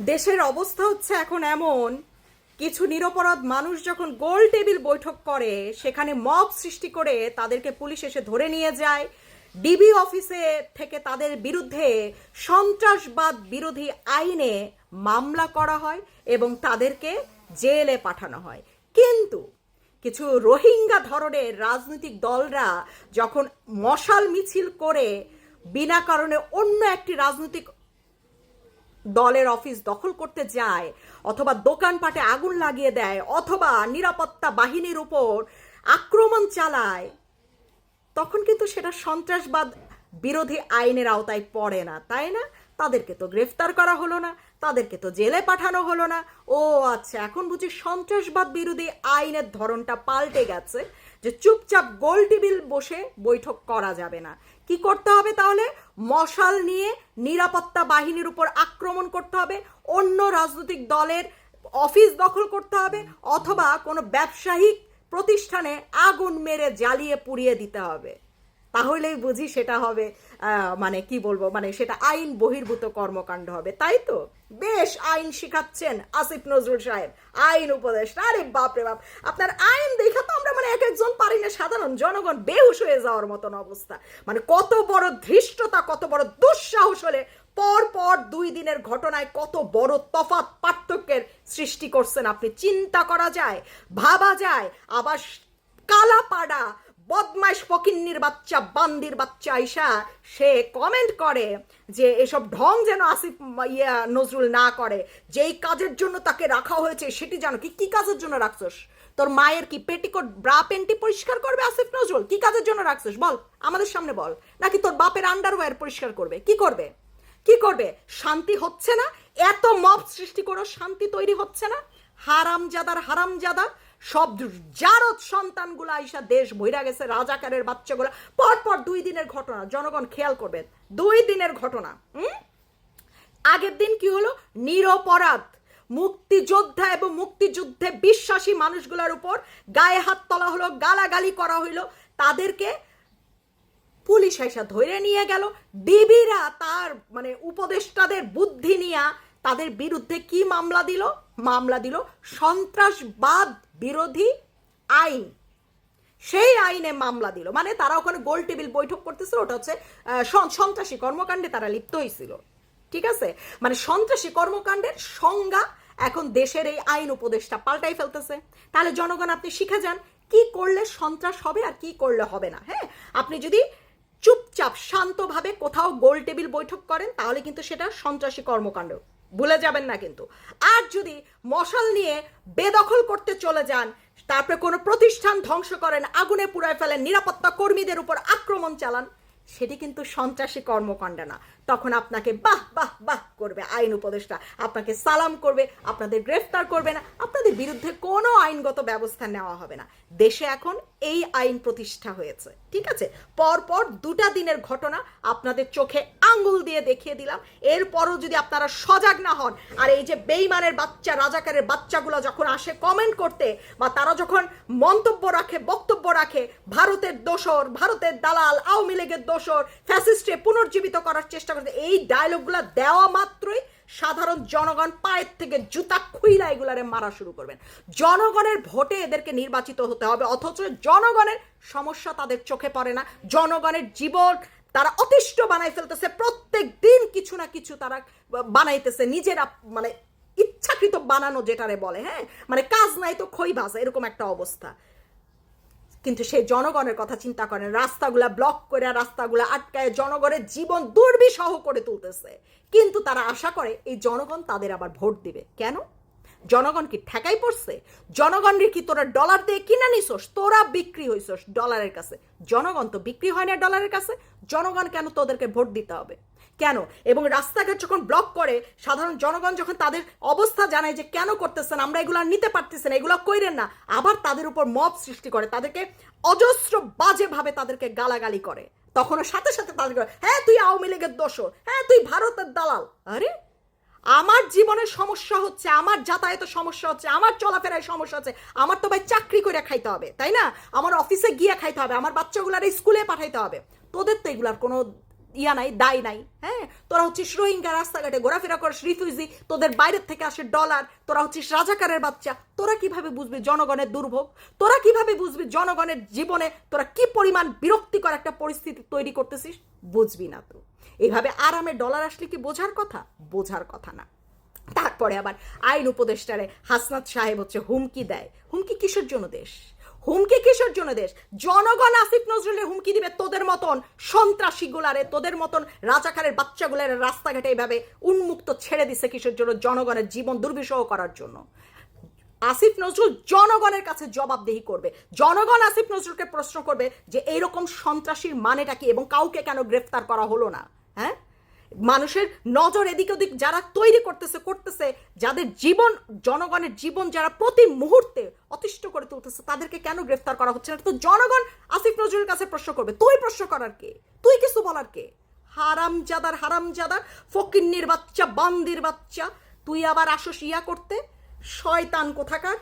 দেশের অবস্থা হচ্ছে এখন এমন, কিছু নিরপরাধ মানুষ যখন গোল টেবিল বৈঠক করে, সেখানে মব সৃষ্টি করে তাদেরকে পুলিশ এসে ধরে নিয়ে যায়। ডিবি অফিসে থেকে তাদের বিরুদ্ধে সন্ত্রাসবাদ বিরোধী আইনে মামলা করা হয় এবং তাদেরকে জেলে পাঠানো হয়। কিন্তু কিছু রোহিঙ্গা ধরনের রাজনৈতিক দলরা যখন মশাল মিছিল করে, বিনা কারণে অন্য একটি রাজনৈতিক দলের অফিস দখল করতে যায়, অথবা দোকানপাটে আগুন লাগিয়ে দেয়, অথবা নিরাপত্তা বাহিনীর উপর আক্রমণ চালায়, তখন কিন্তু সেটা সন্ত্রাসবাদ বিরোধী আইনের আওতায় পড়ে না, তাই না? তাদেরকে তো গ্রেফতার করা হলো না, তাদেরকে তো জেলে পাঠানো হলো না। ও আচ্ছা এখন বুঝি সন্ত্রাসবাদ বিরোধী আইনের ধরনটা পাল্টে গেছে। যে চুপচাপ গোল টেবিল বসে বৈঠক করা যাবে না। কি করতে হবে তাহলে? মশাল নিয়ে নিরাপত্তা বাহিনীর উপর আক্রমণ করতে হবে, অন্য রাজনৈতিক দলের অফিস দখল করতে হবে, অথবা কোনো ব্যবসায়িক প্রতিষ্ঠানে আগুন মেরে জ্বালিয়ে পুড়িয়ে দিতে হবে। তাহলেই বুঝি সেটা হবে মানে কি বলব মানে সেটা আইন বহির্ভূত কর্মকাণ্ড হবে। তাই তো? বেশ, আইন শিখাচ্ছেন আসিফ নজরুল সাহেব। আইন উপদেষ্টা। আরে বাপ রে বাপ। আপনার আইন দেখা তো আমরা মানে এক একজন পারি না। সাধারণ জনগণ বেহুশ হয়ে যাওয়ার মতন অবস্থা। মানে কত বড় ধৃষ্টতা, কত বড় দুঃসাহস হলে পর পর দুই দিনের ঘটনায় কত বড় তফাৎ পার্থক্যের সৃষ্টি করছেন আপনি। চিন্তা করা যায়, ভাবা যায়। আবার কালাপাড়া বদমাইশ ফকিন্নির বাচ্চা, বান্দির বাচ্চা আইসা সে কমেন্ট করে যে এসব ঢং যেন আসিফ, ইয়া নজরুল না করে। যেই কাজের জন্য তাকে রাখা হয়েছে সেটি জানো কি? কি কাজের জন্য রাখছস? তোর মায়ের কি পেটিকোট, ব্রা পেন্টি পরিষ্কার করবে আসিফ নজরুল? কি কাজের জন্য রাখছস? বল, আমাদের সামনে বল। নাকি তোর বাপের আন্ডারওয়্যার পরিষ্কার করবে? কি করবে? কি করবে? শান্তি হচ্ছে না? এত মব সৃষ্টি করো শান্তি তৈরি হচ্ছে না? হারামজাদার হারামজাদা সব জারদ সন্তানগুলো আইসা দেশ বইরা গেছে, রাজাকারের বাচ্চাগুলো। পর পর দুই দিনের ঘটনা, জনগণ খেয়াল করবেন দুই দিনের ঘটনা আগের দিন কি হলো? নিরপরাধ, মুক্তিযোদ্ধা এবং মুক্তিযুদ্ধে বিশ্বাসী মানুষগুলোর উপর গায়ে হাত তোলা হলো, গালাগালি করা হইল। তাদেরকে পুলিশ এসে ধরে নিয়ে গেল। ডিবিরা তার মানে উপদেষ্টাদের বুদ্ধি নিয়ে তাদের বিরুদ্ধে কি মামলা দিল? মামলা দিল সন্ত্রাসবাদ বিরোধী আইন। সেই আইনে মামলা দিল। মানে তারা ওখানে গোল টেবিল বৈঠক করতেছিল, ওটা হচ্ছে সন্ত্রাসী কর্মকাণ্ডে তারা লিপ্ত হয়েছিল ঠিক আছে? মানে সন্ত্রাসী কর্মকাণ্ডের সংজ্ঞা এখন দেশের এই আইন উপদেশটা পাল্টাই ফেলতেছে। তাহলে জনগণ আপনি শিখে যান, কি করলে সন্ত্রাস হবে আর কি করলে হবে না হ্যাঁ? আপনি যদি চুপচাপ শান্তভাবে কোথাও গোল টেবিল বৈঠক করেন, তাহলে কিন্তু সেটা সন্ত্রাসী কর্মকাণ্ড। ভুলে যাবেন না কিন্তু। আর যদি মশাল নিয়ে বেদখল করতে চলে যান, তারপরে কোনো প্রতিষ্ঠান ধ্বংস করেন, আগুনে পুড়ায় ফেলেন, নিরাপত্তা কর্মীদের উপর আক্রমণ চালান, সেটি কিন্তু সন্ত্রাসী কর্মকাণ্ড না। তখন আপনাকে বাহ বাহ বাহ করবে, আইন উপদেষ্টা আপনাকে সালাম করবে, আপনাদের গ্রেফতার করবে না, আপনাদের বিরুদ্ধে কোনো আইনগত ব্যবস্থা নেওয়া হবে না। দেশে এখন এই আইন প্রতিষ্ঠা হয়েছে, ঠিক আছে? পরপর দুটা দিনের ঘটনা আপনাদের চোখে আঙ্গুল দিয়ে দেখিয়ে দিলাম। এরপরও যদি আপনারা সজাগ না হন, আর এই যে বেইমানের বাচ্চা, রাজাকারের বাচ্চাগুলো যখন আসে কমেন্ট করতে, বা তারা যখন মন্তব্য রাখে, বক্তব্য রাখে, ভারতের দোসর, ভারতের দালাল, আওয়ামী লীগের দোসর ফ্যাসিস্টে পুনর্জীবিত করার চেষ্টা করতে, এই ডায়লগগুলো দেওয়া মাত্রই সাধারণ জনগণ পায়ের থেকে জুতা খুইলা এগুলারে মারা শুরু করবেন। জনগণের ভোটে এদেরকে নির্বাচিত হতে হবে, অথচ জনগণের সমস্যা তাদের চোখে পড়ে না। জনগণের জীবন তারা অতিষ্ঠ বানাই ফেলতেছে, প্রত্যেক দিন কিছু না কিছু তারা বানাইতেছে, নিজেরা মানে ইচ্ছাকৃত বানানো যেটারে বলে হ্যাঁ? মানে কাজ নাই তো খই ভাজা, এরকম একটা অবস্থা। কিন্তু সেই জনগণের কথা চিন্তা করেন রাস্তাগুলা ব্লক করে রাস্তাগুলা আটকায় জনগণের জীবন দুর্বিষহ করে তুলতেছে। কিন্তু তারা আশা করে এই জনগণ তাদের আবার ভোট দিবে। কেন? জনগণ কি ঠেকাই পড়ছে? জনগণের কি তোরা ডলার দিয়ে কিনা নিছোস? তোরা বিক্রি হইছস ডলারের কাছে। জনগণ তো বিক্রি হয় না ডলারের কাছে। জনগণ কেন তোদেরকে ভোট দিতে হবে? কেন? এবং রাস্তাঘাট যখন ব্লক করে, সাধারণ জনগণ যখন তাদের অবস্থা জানায় যে কেন করতেছেন, আমরা এগুলো নিতে পারতেছেন এগুলো কইরেন না, আবার তাদের উপর মব সৃষ্টি করে, তাদেরকে অজস্র বাজেভাবে তাদেরকে গালাগালি করে। তখনও সাথে সাথে তাদেরকে হ্যাঁ তুই আওয়ামী লীগের দোষর হ্যাঁ তুই ভারতের দালাল। আরে, আমার জীবনের সমস্যা হচ্ছে, আমার যাতায়াতের সমস্যা হচ্ছে, আমার চলাফেরায় সমস্যা হচ্ছে, আমার তো ভাই চাকরি করে খাইতে হবে, তাই না? আমার অফিসে গিয়ে খাইতে হবে, আমার বাচ্চাগুলার স্কুলে পাঠাইতে হবে। তোদের তো এগুলার কোনো ইয়া নাই, দায় নাই হ্যাঁ? তোরা হচ্ছিস রোহিঙ্গা, রাস্তাঘাটে ঘোরাফেরা করিস, রিফিউজি, তোদের বাইরের থেকে আসে ডলার তোরা হচ্ছিস রাজাকারের বাচ্চা। তোরা কীভাবে বুঝবি জনগণের দুর্ভোগ? তোরা কীভাবে বুঝবি জনগণের জীবনে তোরা কি পরিমাণ বিরক্তিকর একটা পরিস্থিতি তৈরি করতেছিস? বুঝবি না তো। এইভাবে আরামে ডলার আসলে কি বোঝার কথা? বোঝার কথা না। তারপরে আবার আইন উপদেষ্টারে হাসনাত সাহেব হচ্ছে হুমকি দেয়। হুমকি কিসের জন্য দেশ? হুমকি কিসের জন্য দেশ? জনগণ আসিফ নজরুলের হুমকি দিবে তোদের মতন সন্ত্রাসী গুলারে, তোদের মতন রাজাকারের বাচ্চাগুলার রাস্তাঘাটে এইভাবে উন্মুক্ত ছেড়ে দিছে কিসের জন্য? জনগণের জীবন দুর্বিষহ করার জন্য। আসিফ নজরুল জনগণের কাছে জবাবদিহি করবে। জনগণ আসিফ নজরুলকে প্রশ্ন করবে যে, এইরকম সন্ত্রাসীর মানেটা কি? এবং কাউকে কেন গ্রেফতার করা হলো না? হ্যাঁ? মানুষের নজর এদিক ওদিক যারা তৈরি করতেছে করতেছে, যাদের জীবন, জনগণের জীবন যারা প্রতি মুহূর্তে অতিষ্ঠ করে তুলতেছে, তাদেরকে কেন গ্রেফতার করা হচ্ছে না? তো জনগণ আসিফ নজরুলের কাছে প্রশ্ন করবে। তুই প্রশ্ন করার কে? তুই কিছু বলার কে? হারামজাদার হারামজাদার, ফকিন্নির বাচ্চা, বান্দির বাচ্চা, তুই আবার আসস ইয়া করতে? শয়তান কোথাকার?